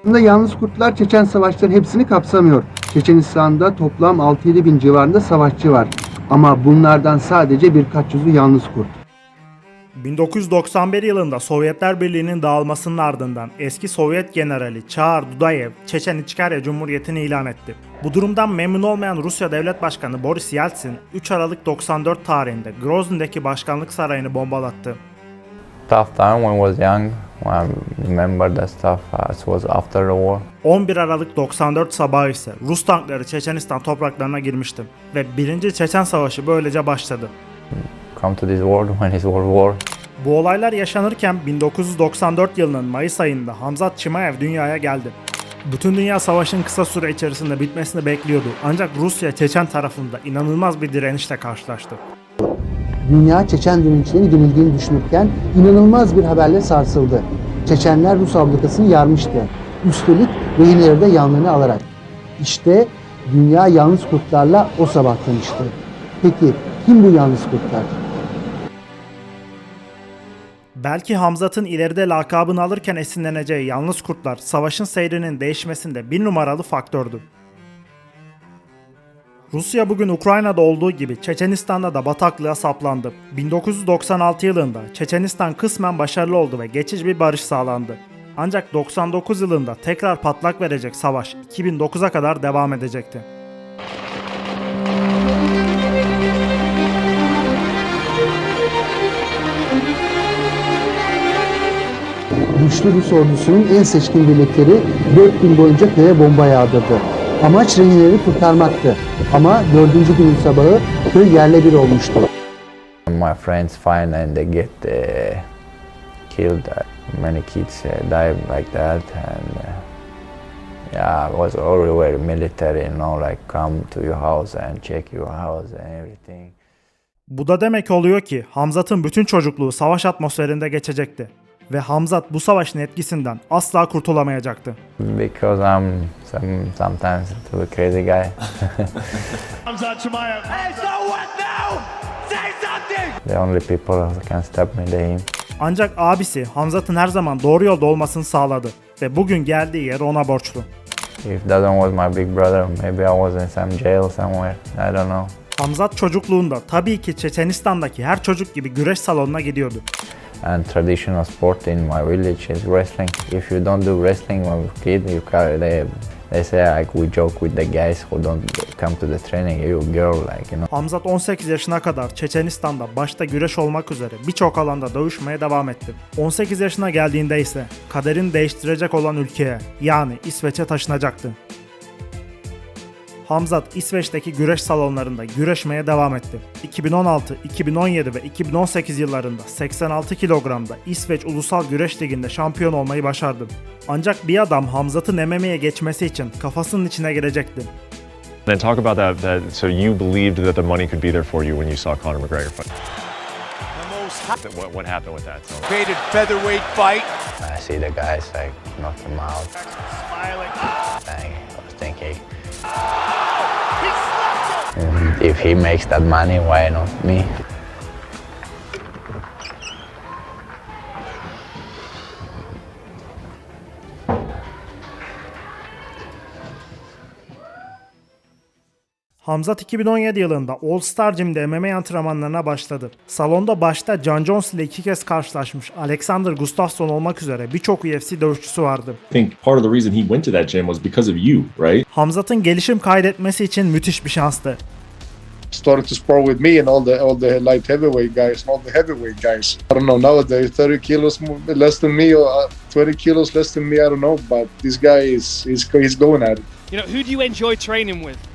Aslında yalnız kurtlar Çeçen savaşların hepsini kapsamıyor. Çeçenistan'da toplam 6-7 bin civarında savaşçı var. Ama bunlardan sadece birkaç yüzü yalnız kurt. 1991 yılında Sovyetler Birliği'nin dağılmasının ardından eski Sovyet generali Çağar Dudayev Çeçen İçkerya Cumhuriyeti'ni ilan etti. Bu durumdan memnun olmayan Rusya Devlet Başkanı Boris Yeltsin 3 Aralık 94 tarihinde Grozny'deki başkanlık sarayını bombalattı. tough time when I was young. I remember that stuff. Uh, it was after the war. 11 Aralık 94 sabahı ise Rus tankları Çeçenistan topraklarına girmişti ve 1. Çeçen Savaşı böylece başladı. Come to this world when it's World War. Bu olaylar yaşanırken 1994 yılının Mayıs ayında Hamzat Çimaev dünyaya geldi. Bütün dünya savaşın kısa süre içerisinde bitmesini bekliyordu ancak Rusya Çeçen tarafında inanılmaz bir direnişle karşılaştı. Dünya Çeçen direnişlerin yenildiğini düşünürken inanılmaz bir haberle sarsıldı. Çeçenler Rus ablukasını yarmıştı. Üstelik rehineleri de yanlarına alarak. İşte dünya yalnız kurtlarla o sabah tanıştı. Peki kim bu yalnız kurtlar? Belki Hamzat'ın ileride lakabını alırken esinleneceği yalnız kurtlar savaşın seyrinin değişmesinde bir numaralı faktördü. Rusya bugün Ukrayna'da olduğu gibi Çeçenistan'da da bataklığa saplandı. 1996 yılında Çeçenistan kısmen başarılı oldu ve geçici bir barış sağlandı. Ancak 99 yılında tekrar patlak verecek savaş 2009'a kadar devam edecekti. Güçlü Rus ordusunun en seçkin birlikleri 4 gün boyunca köye bomba yağdırdı. Amaç rehineleri kurtarmaktı. Ama dördüncü günün sabahı köy yerle bir olmuştu. My friends find and they get uh, killed. Uh, many kids uh, died like that, and uh, yeah, it was everywhere military, you know, like come to your house and check your house and everything. Bu da demek oluyor ki Hamzat'ın bütün çocukluğu savaş atmosferinde geçecekti. Ve Hamzat bu savaşın etkisinden asla kurtulamayacaktı. Because I'm some sometimes a crazy guy. Hamzat Chimaev. Hey, so what now? Say something! the only people who can stop me they him. Ancak abisi Hamzat'ın her zaman doğru yolda olmasını sağladı ve bugün geldiği yer ona borçlu. If doesn't was my big brother, maybe I was in some jail somewhere. I don't know. Hamzat çocukluğunda tabii ki Çeçenistan'daki her çocuk gibi güreş salonuna gidiyordu. And traditional sport in my village is wrestling. If you don't do wrestling when you're kid, you can, they they say like we joke with the guys who don't come to the training. You girl like you know. Hamzat 18 yaşına kadar Çeçenistan'da başta güreş olmak üzere birçok alanda dövüşmeye devam etti. 18 yaşına geldiğinde ise kaderini değiştirecek olan ülkeye yani İsveç'e taşınacaktı. Hamzat İsveç'teki güreş salonlarında güreşmeye devam etti. 2016, 2017 ve 2018 yıllarında 86 kilogramda İsveç Ulusal Güreş Ligi'nde şampiyon olmayı başardı. Ancak bir adam Hamzat'ın MMA'ye geçmesi için kafasının içine girecekti. Then talk about that, that. So you believed that the money could be there for you when you saw Conor McGregor fight. What, what happened with that? So rated featherweight fight. I see the guys like knock him out. Smiling. Like, I was thinking, Him! if he makes that money, why not me? Hamzat 2017 yılında All Star Gym'de MMA antrenmanlarına başladı. Salonda başta John Jones ile iki kez karşılaşmış Alexander Gustafsson olmak üzere birçok UFC dövüşçüsü vardı. Right? Hamzat'ın gelişim kaydetmesi için müthiş bir şanstı. started to spar with me and all the all the light heavyweight guys and all the heavyweight guys. I don't know nowadays 30 kilos less than me or uh, 20 kilos less than me. I don't know, but this guy is he's he's going at it. You know, who do you enjoy training with?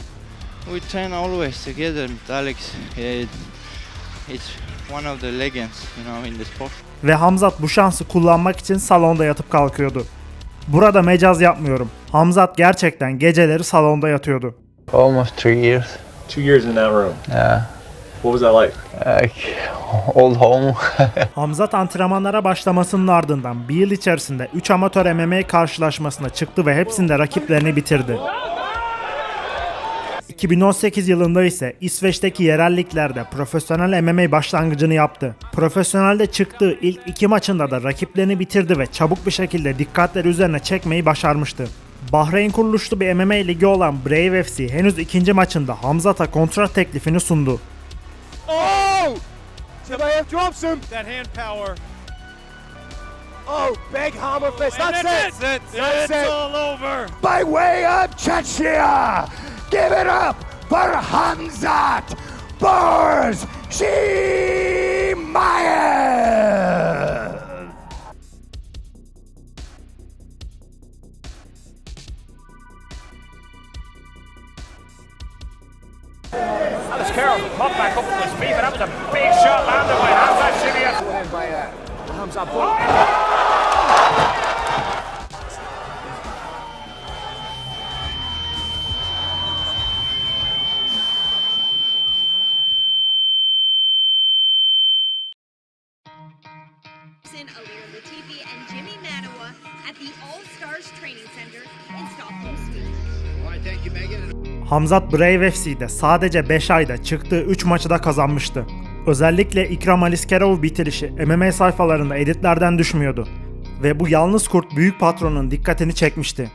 We train always together with Alex. It, it's one of the legends, you know, in the sport. Ve Hamzat bu şansı kullanmak için salonda yatıp kalkıyordu. Burada mecaz yapmıyorum. Hamzat gerçekten geceleri salonda yatıyordu. Almost three years. Two years in that room. Yeah, What was that like? like old home. Hamzat antrenmanlara başlamasının ardından bir yıl içerisinde 3 amatör MMA karşılaşmasına çıktı ve hepsinde rakiplerini bitirdi. 2018 yılında ise İsveç'teki yerel liglerde profesyonel MMA başlangıcını yaptı. Profesyonelde çıktığı ilk iki maçında da rakiplerini bitirdi ve çabuk bir şekilde dikkatleri üzerine çekmeyi başarmıştı. Bahreyn kuruluşlu bir MMA ligi olan Brave FC henüz ikinci maçında Hamzat'a kontrat teklifini sundu. Oh! Chimaev drops him. That hand power. Oh, big hammer fist. That's, it. That's it. That's it's all over. by way of Chechnya. Give it up for Hamzat Bors Shimaev. That was Carroll. Popped back up to his feet, but that was a big shot landed by uh, Hamza Shimia. Alir Hamzat Brave FC'de sadece 5 ayda çıktığı 3 maçı da kazanmıştı. Özellikle İkram Aliskerov bitirişi MMA sayfalarında editlerden düşmüyordu. Ve bu yalnız kurt büyük patronun dikkatini çekmişti.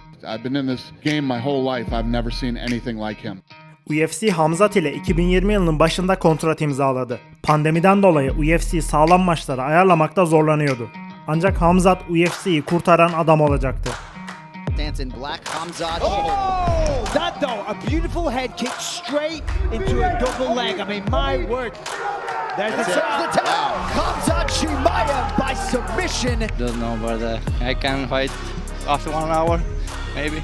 Like. UFC Hamzat ile 2020 yılının başında kontrat imzaladı. Pandemiden dolayı UFC sağlam maçları ayarlamakta zorlanıyordu. Ancak Hamzat UFC'yi kurtaran adam olacaktı. Stance in black, Hamzat. Oh! That though, a beautiful head kick straight into a double leg. I mean, my word. There's the, That's it. the tap. Hamzat Chimaev by submission. Don't know, but uh, I can fight after one hour, maybe.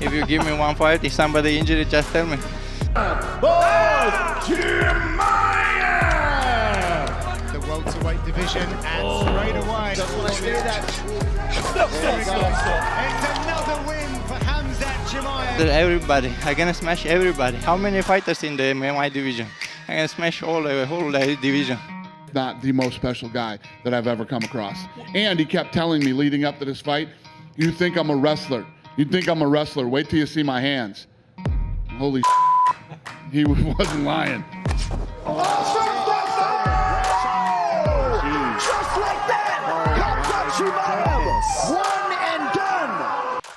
if you give me one fight, if somebody injured, just tell me. The welterweight division, and straight away. There we go. It's another win for Hamzat Chimaev. Everybody, I'm gonna smash everybody. How many fighters in the MMA division? I'm gonna smash all the whole division. Not the most special guy that I've ever come across. And he kept telling me leading up to this fight, "You think I'm a wrestler? You think I'm a wrestler? Wait till you see my hands." Holy, he wasn't lying.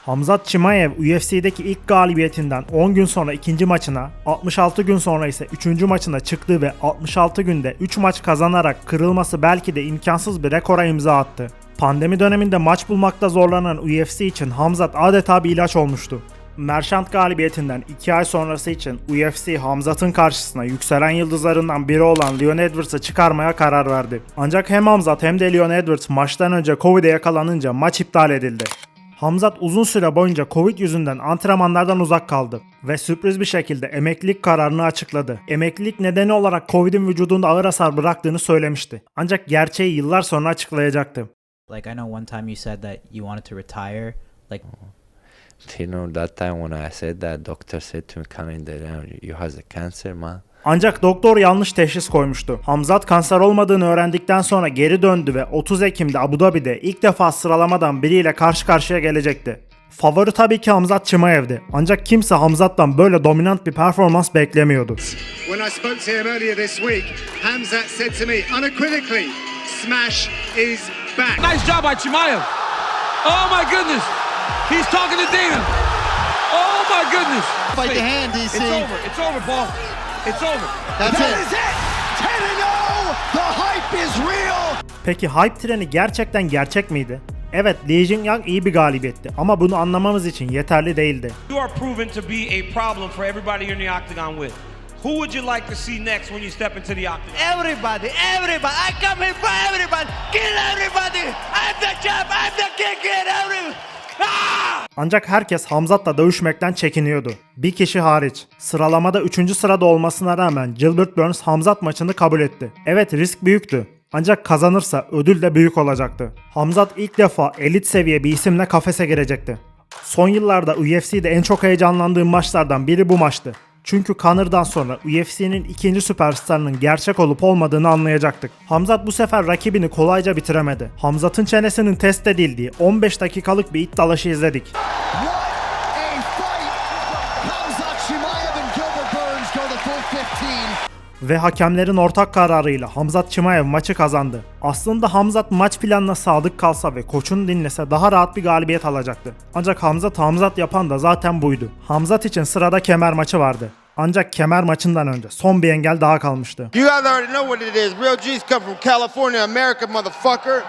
Hamzat Chimaev UFC'deki ilk galibiyetinden 10 gün sonra ikinci maçına, 66 gün sonra ise 3. maçına çıktı ve 66 günde 3 maç kazanarak kırılması belki de imkansız bir rekora imza attı. Pandemi döneminde maç bulmakta zorlanan UFC için Hamzat adeta bir ilaç olmuştu. Merchant galibiyetinden 2 ay sonrası için UFC Hamzat'ın karşısına yükselen yıldızlarından biri olan Leon Edwards'ı çıkarmaya karar verdi. Ancak hem Hamzat hem de Leon Edwards maçtan önce Covid'e yakalanınca maç iptal edildi. Hamzat uzun süre boyunca Covid yüzünden antrenmanlardan uzak kaldı ve sürpriz bir şekilde emeklilik kararını açıkladı. Emeklilik nedeni olarak Covid'in vücudunda ağır hasar bıraktığını söylemişti. Ancak gerçeği yıllar sonra açıklayacaktı. Like I know one time you said that you wanted to retire. Like You know, that time when I said that, doctor said to me, coming there, you has a cancer, man. Ancak doktor yanlış teşhis koymuştu. Hamzat kanser olmadığını öğrendikten sonra geri döndü ve 30 Ekim'de Abu Dhabi'de ilk defa sıralamadan biriyle karşı karşıya gelecekti. Favori tabii ki Hamzat Chimaev'di. Ancak kimse Hamzat'tan böyle dominant bir performans beklemiyordu. When I spoke to him earlier this week, Hamzat said to me unequivocally, "Smash is back." Nice job by Chimaev. Oh my goodness. He's talking to Dana. Oh my goodness. Fight the hand, DC. It's over. It's over, Paul. It's over. That's That it. is it. 10 0. The hype is real. Peki hype treni gerçekten gerçek miydi? Evet Li Jingyang iyi bir galibiyetti ama bunu anlamamız için yeterli değildi. You are proven to be a problem for everybody you're in the octagon with. Who would you like to see next when you step into the octagon? Everybody, everybody, I come here for everybody. Kill everybody. I'm the champ. I'm the king. Kill everybody. Ancak herkes Hamzat'la dövüşmekten çekiniyordu. Bir kişi hariç. Sıralamada 3. sırada olmasına rağmen Gilbert Burns Hamzat maçını kabul etti. Evet risk büyüktü. Ancak kazanırsa ödül de büyük olacaktı. Hamzat ilk defa elit seviye bir isimle kafese girecekti. Son yıllarda UFC'de en çok heyecanlandığım maçlardan biri bu maçtı. Çünkü Connor'dan sonra UFC'nin ikinci süperstarının gerçek olup olmadığını anlayacaktık. Hamzat bu sefer rakibini kolayca bitiremedi. Hamzat'ın çenesinin test edildiği 15 dakikalık bir it dalaşı izledik. Ve hakemlerin ortak kararıyla Hamzat Chimaev maçı kazandı. Aslında Hamzat maç planına sadık kalsa ve koçunu dinlese daha rahat bir galibiyet alacaktı. Ancak Hamzat Hamzat yapan da zaten buydu. Hamzat için sırada kemer maçı vardı. Ancak kemer maçından önce son bir engel daha kalmıştı. You already know what it is. Real G's come from California, America, motherfucker.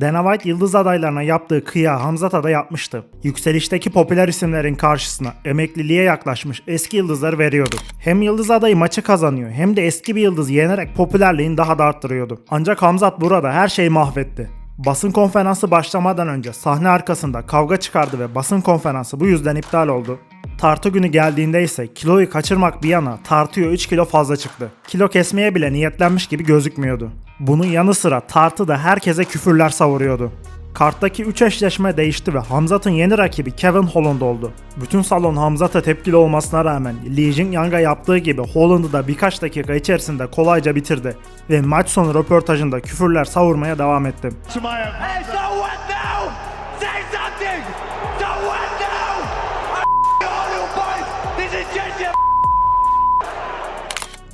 Dana White yıldız adaylarına yaptığı kıya Hamzat'a da yapmıştı. Yükselişteki popüler isimlerin karşısına emekliliğe yaklaşmış eski yıldızları veriyordu. Hem yıldız adayı maçı kazanıyor hem de eski bir yıldız yenerek popülerliğini daha da arttırıyordu. Ancak Hamzat burada her şeyi mahvetti. Basın konferansı başlamadan önce sahne arkasında kavga çıkardı ve basın konferansı bu yüzden iptal oldu. Tartı günü geldiğinde ise kiloyu kaçırmak bir yana tartıya 3 kilo fazla çıktı. Kilo kesmeye bile niyetlenmiş gibi gözükmüyordu. Bunun yanı sıra tartı da herkese küfürler savuruyordu. Karttaki 3 eşleşme değişti ve Hamzat'ın yeni rakibi Kevin Holland oldu. Bütün salon Hamzat'a tepkili olmasına rağmen Lee Jingyang'a yaptığı gibi Holland'ı da birkaç dakika içerisinde kolayca bitirdi ve maç sonu röportajında küfürler savurmaya devam etti.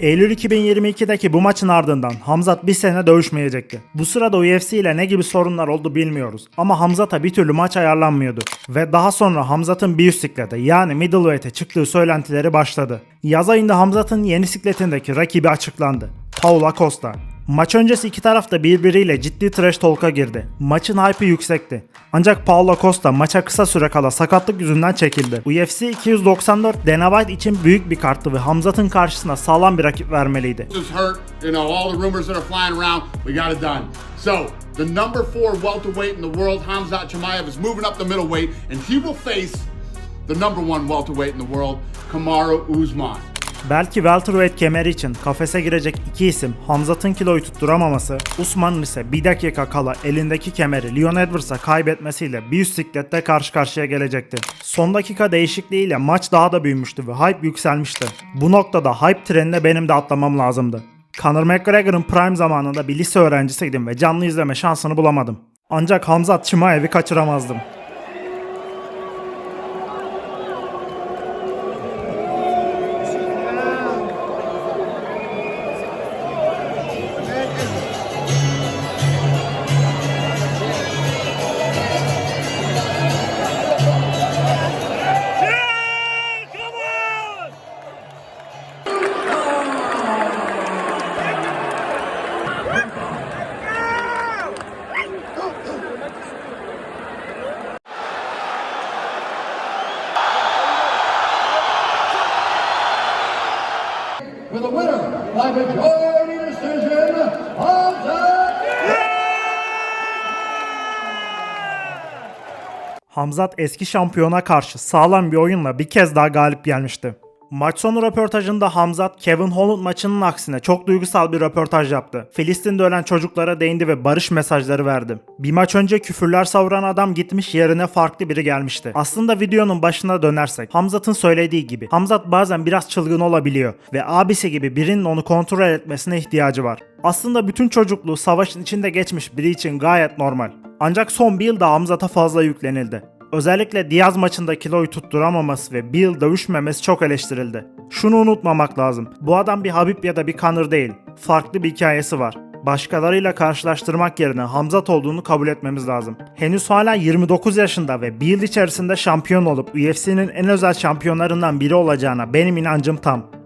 Eylül 2022'deki bu maçın ardından Hamzat bir sene dövüşmeyecekti. Bu sırada UFC ile ne gibi sorunlar oldu bilmiyoruz ama Hamzat'a bir türlü maç ayarlanmıyordu. Ve daha sonra Hamzat'ın bir üst siklete yani middleweight'e çıktığı söylentileri başladı. Yaz ayında Hamzat'ın yeni sikletindeki rakibi açıklandı. Paula Costa. Maç öncesi iki taraf da birbiriyle ciddi trash talk'a girdi. Maçın hype'ı yüksekti. Ancak Paulo Costa maça kısa süre kala sakatlık yüzünden çekildi. UFC 294 Dana White için büyük bir karttı ve Hamzat'ın karşısına sağlam bir rakip vermeliydi. So, the number four welterweight in the world, Hamzat Chimaev, is moving up the middleweight, and he will face the number one welterweight in the world, Kamaru Usman. Belki welterweight kemeri için kafese girecek iki isim Hamzat'ın kiloyu tutturamaması, Usman'ın ise bir dakika kala elindeki kemeri Leon Edwards'a kaybetmesiyle bir üst siklette karşı karşıya gelecekti. Son dakika değişikliğiyle maç daha da büyümüştü ve hype yükselmişti. Bu noktada hype trenine benim de atlamam lazımdı. Conor McGregor'ın prime zamanında bir lise öğrencisiydim ve canlı izleme şansını bulamadım. Ancak Hamzat Chimaev'i kaçıramazdım. Hamzat eski şampiyona karşı sağlam bir oyunla bir kez daha galip gelmişti. Maç sonu röportajında Hamzat, Kevin Holland maçının aksine çok duygusal bir röportaj yaptı. Filistin'de ölen çocuklara değindi ve barış mesajları verdi. Bir maç önce küfürler savuran adam gitmiş yerine farklı biri gelmişti. Aslında videonun başına dönersek, Hamzat'ın söylediği gibi Hamzat bazen biraz çılgın olabiliyor ve abisi gibi birinin onu kontrol etmesine ihtiyacı var. Aslında bütün çocukluğu savaşın içinde geçmiş biri için gayet normal. Ancak son bir yılda Hamzat'a fazla yüklenildi. Özellikle Diaz maçında kiloyu tutturamaması ve bir yıl dövüşmemesi çok eleştirildi. Şunu unutmamak lazım. Bu adam bir Habib ya da bir Conor değil. Farklı bir hikayesi var. Başkalarıyla karşılaştırmak yerine Hamzat olduğunu kabul etmemiz lazım. Henüz hala 29 yaşında ve bir yıl içerisinde şampiyon olup UFC'nin en özel şampiyonlarından biri olacağına benim inancım tam.